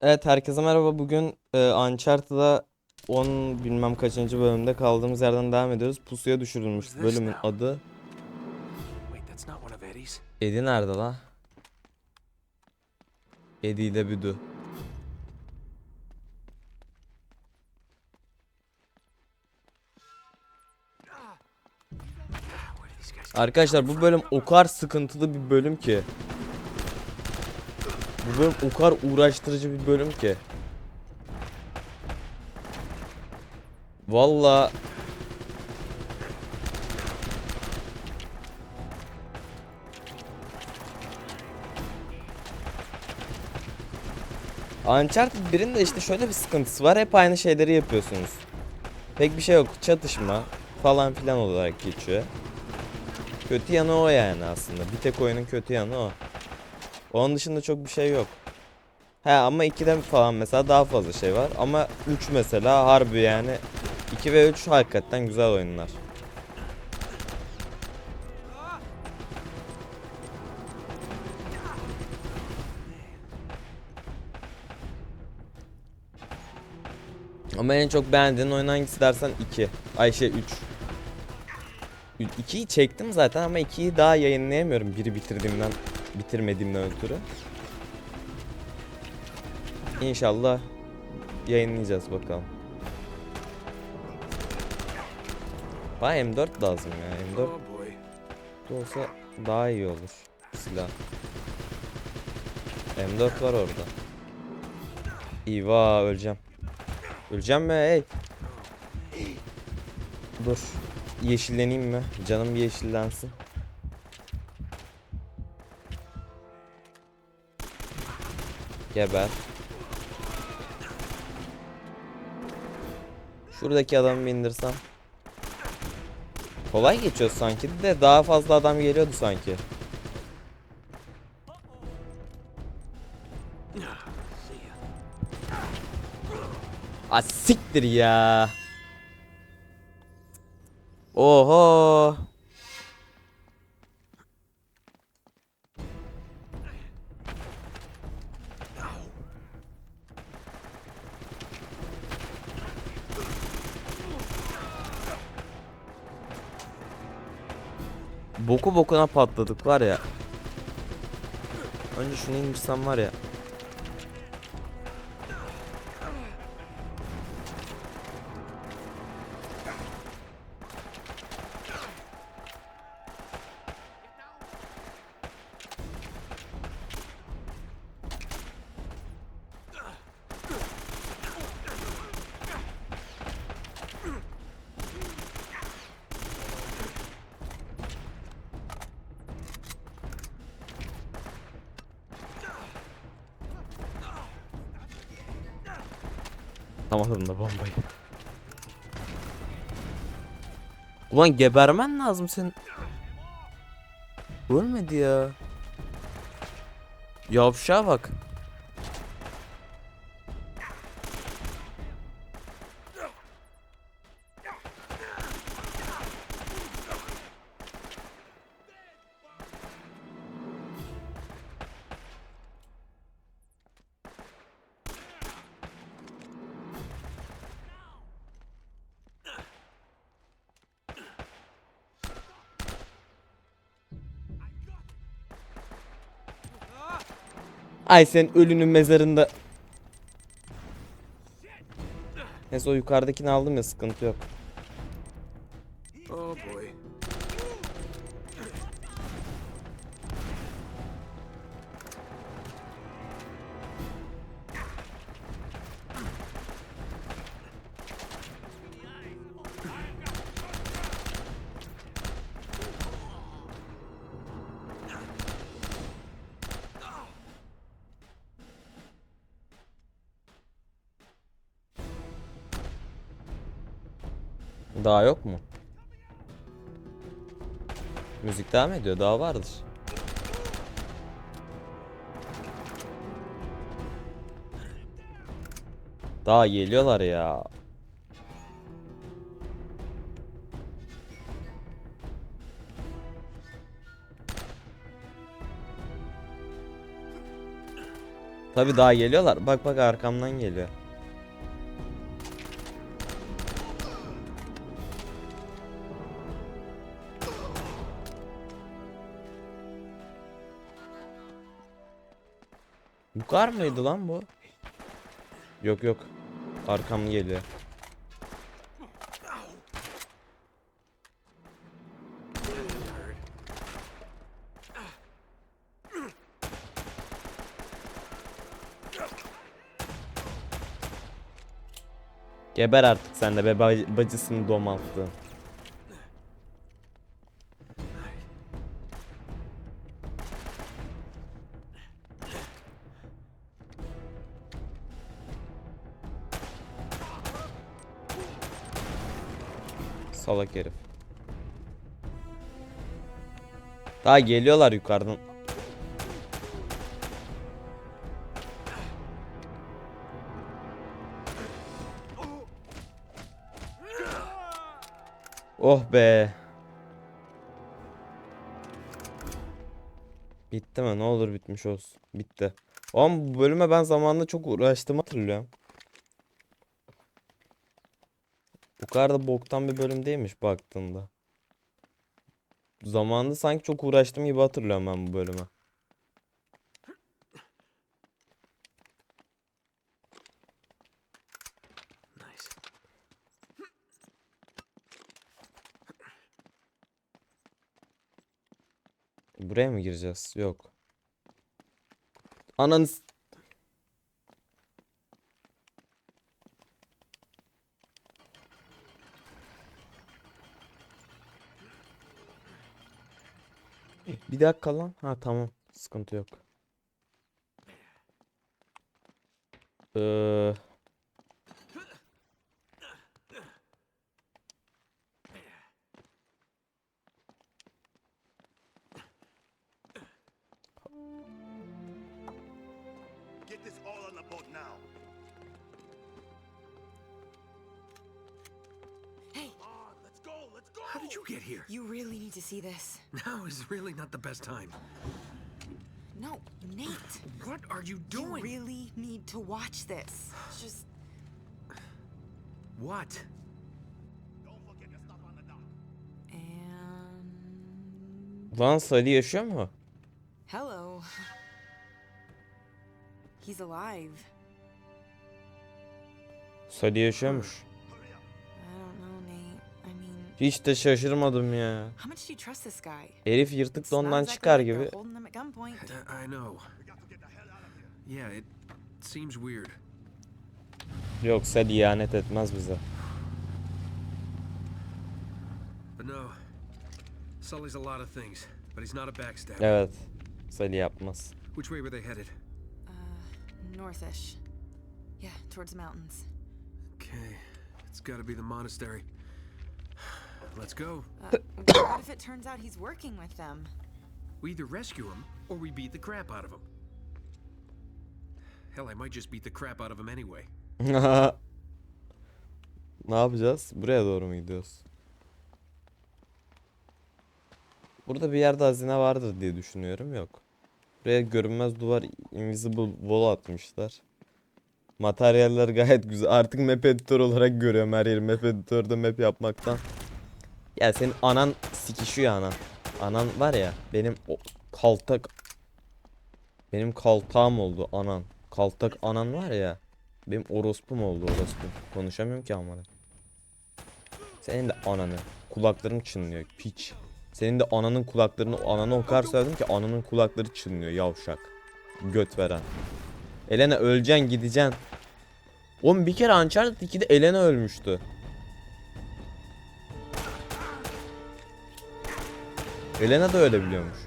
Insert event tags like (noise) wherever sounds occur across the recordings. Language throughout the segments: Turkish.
Evet herkese merhaba. Bugün e, Uncharted'da 10 bilmem kaçıncı bölümde kaldığımız yerden devam ediyoruz. Pusuya düşürülmüş bölümün adı. Eddie nerede la? Eddie ile Büdü. Guys Arkadaşlar bu bölüm o kadar sıkıntılı bir bölüm ki. Bu bölüm o kadar uğraştırıcı bir bölüm ki. Valla Uncharted 1'in de işte şöyle bir sıkıntısı var. Hep aynı şeyleri yapıyorsunuz. Pek bir şey yok. Çatışma falan filan olarak geçiyor. Kötü yanı o yani aslında. Bir tek oyunun kötü yanı o. Onun dışında çok bir şey yok. He ama 2'de falan mesela daha fazla şey var. Ama 3 mesela harbi yani 2 ve 3 hakikaten güzel oyunlar. Ama en çok beğendiğin oyun hangisi dersen 2. Ay şey 3. 2'yi çektim zaten ama 2'yi daha yayınlayamıyorum. Biri bitirdiğimden, bitirmediğimden ötürü. İnşallah yayınlayacağız bakalım. Bana M4 lazım ya. M4 Oh boy. de olsa daha iyi olur. Silah. M4 var orada. İva öleceğim. Öleceğim mi? Hey. Dur. Yeşilleneyim mi? Canım yeşillensin. Geber. Şuradaki adamı indirsem. Kolay geçiyor sanki de daha fazla adam geliyordu sanki. Ah siktir ya. Oho. Boku bokuna patladık var ya. Önce şunu indirsem var ya. Atamadım da bombayı. Ulan gebermen lazım senin. Ölmedi ya. Yavşağa bak. Ay sen ölünün mezarında. Neyse o yukarıdakini aldım ya sıkıntı yok. Daha yok mu? Müzik devam ediyor daha vardır. Daha geliyorlar ya. Tabi daha geliyorlar. Bak bak arkamdan geliyor. Bu kar mıydı lan bu? Yok yok. Arkam geliyor. Geber artık sen de be bac- bacısını domalttın. Salak herif. Daha geliyorlar yukarıdan. Oh be. Bitti mi? Ne olur bitmiş olsun. Bitti. Ama bu bölüme ben zamanında çok uğraştım hatırlıyorum. Bu kadar da boktan bir bölüm değilmiş baktığında. Zamanında sanki çok uğraştım gibi hatırlıyorum ben bu bölüme. Buraya mı gireceğiz? Yok. Ananı Bir dakika lan. Ha tamam. Sıkıntı yok. Ee, Get this all on the boat now. Did you get here? you really need to see this. Now is really not the best time. No, Nate. What are you doing? You really need to watch this. Just What? Don't forget to stop on the dock. and lan Salih yaşıyor mu? hello. He's alive. Salih yaşıyormuş. Hiç de şaşırmadım ya. Herif yırtık dondan exactly çıkar gibi. they're holding him at gunpoint. I, I know. We got to get the hell out of here. Yeah, it seems weird. Yok Salih ihanet etmez bize. But no. Sully's a lot of things, but he's not a backstabber. Evet. Salih yapmaz. Which way were they headed? Uh, northish. Yeah, towards the mountains. Okay, it's gotta be the monastery. Let's go. Uh, (coughs) what if it turns out he's working with them? We either rescue him or we beat the crap out of him. Hell, I might just beat the crap out of him anyway. (laughs) ne yapacağız? Buraya doğru mu gidiyoruz? Burada bir yerde hazine vardır diye düşünüyorum. Yok. Buraya görünmez duvar invisible wall atmışlar. Materyaller gayet güzel. Artık map editor olarak görüyorum her yeri. Map editörde map yapmaktan. Ya senin anan sikişiyor anan. Anan var ya benim o kaltak benim kaltağım oldu anan. Kaltak anan var ya. Benim orospum oldu orospu. Konuşamıyorum ki amına. Senin de ananı. Kulaklarım çınlıyor piç. Senin de ananın kulaklarını ananı o kadar söyledim ki ananın kulakları çınlıyor yavşak. Göt veren. Elena öleceksin gideceksin. Oğlum bir kere Uncharted 2'de Elena ölmüştü. Elena da öyle biliyormuş.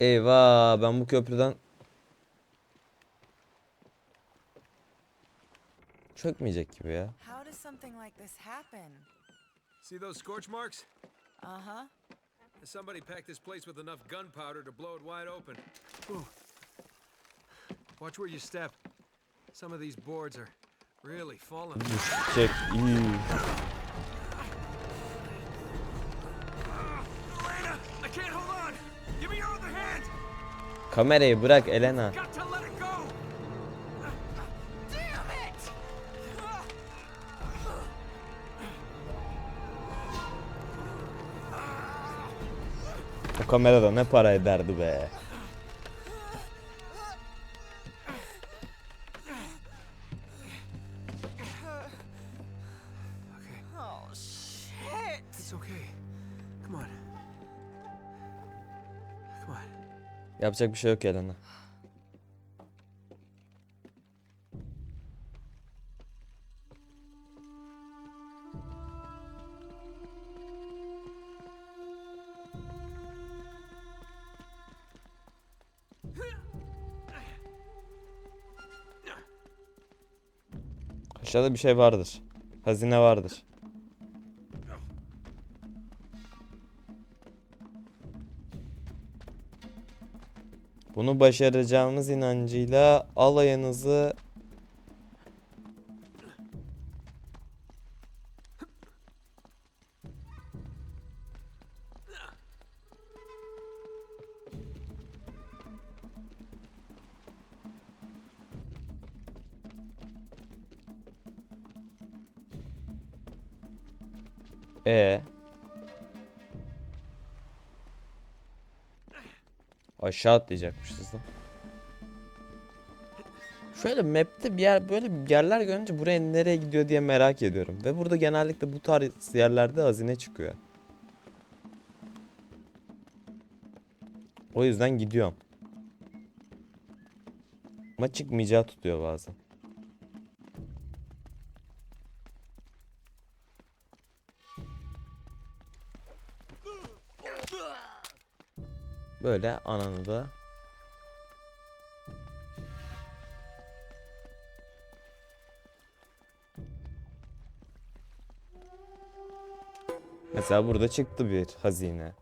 Eyvah ben bu köprüden çökmeyecek gibi ya. See those scorch marks? Uh huh. Somebody packed this place with enough gunpowder to blow it wide open. Ooh. Watch where you step. Some of these boards are really falling. Çek. iyi. Elena, I can't hold on. Give me your other hand. Kamerayı bırak Elena. O kamerada ne para ederdi be. Oh. Yapacak bir şey yok Elena. Aşağıda bir şey vardır. Hazine vardır. Bunu başaracağımız inancıyla alayınızı E Aşağı atlayacakmışız lan. Şöyle map'te bir yer böyle bir yerler görünce buraya nereye gidiyor diye merak ediyorum. Ve burada genellikle bu tarz yerlerde hazine çıkıyor. O yüzden gidiyorum. Ama çıkmayacağı tutuyor bazen. Böyle ananı da Mesela burada çıktı bir hazine.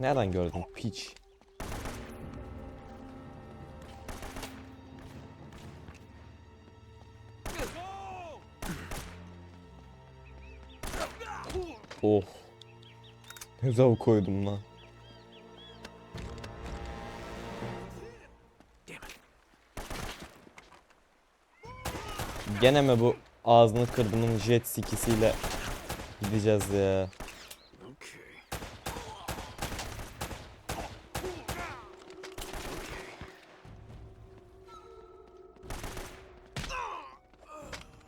Nereden gördün piç? Oh. Ne koydum lan. Gene mi bu ağzını kırdımın jet skisiyle gideceğiz ya.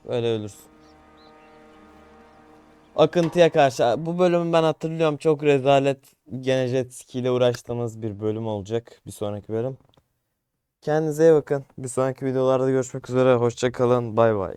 Böyle ölürsün. Akıntıya karşı. Bu bölümü ben hatırlıyorum. Çok rezalet gene jet ski ile uğraştığımız bir bölüm olacak. Bir sonraki bölüm. Kendinize iyi bakın. Bir sonraki videolarda görüşmek üzere. Hoşça kalın. Bay bay.